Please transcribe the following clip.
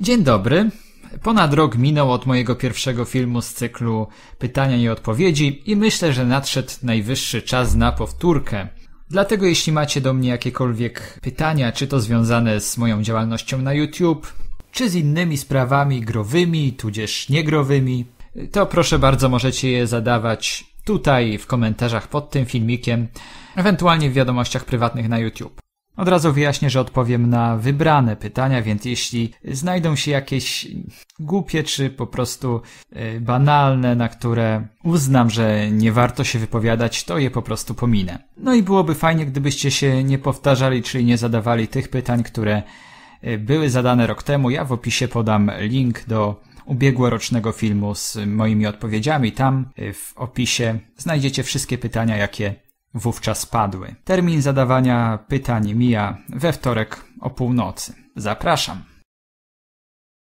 Dzień dobry. Ponad rok minął od mojego pierwszego filmu z cyklu Pytania i Odpowiedzi i myślę, że nadszedł najwyższy czas na powtórkę. Dlatego jeśli macie do mnie jakiekolwiek pytania, czy to związane z moją działalnością na YouTube, czy z innymi sprawami growymi, tudzież niegrowymi, to proszę bardzo możecie je zadawać tutaj w komentarzach pod tym filmikiem, ewentualnie w wiadomościach prywatnych na YouTube. Od razu wyjaśnię, że odpowiem na wybrane pytania, więc jeśli znajdą się jakieś głupie czy po prostu y, banalne, na które uznam, że nie warto się wypowiadać, to je po prostu pominę. No i byłoby fajnie, gdybyście się nie powtarzali, czyli nie zadawali tych pytań, które y, były zadane rok temu. Ja w opisie podam link do ubiegłorocznego filmu z moimi odpowiedziami. Tam y, w opisie znajdziecie wszystkie pytania, jakie wówczas padły. Termin zadawania pytań mija we wtorek o północy. Zapraszam.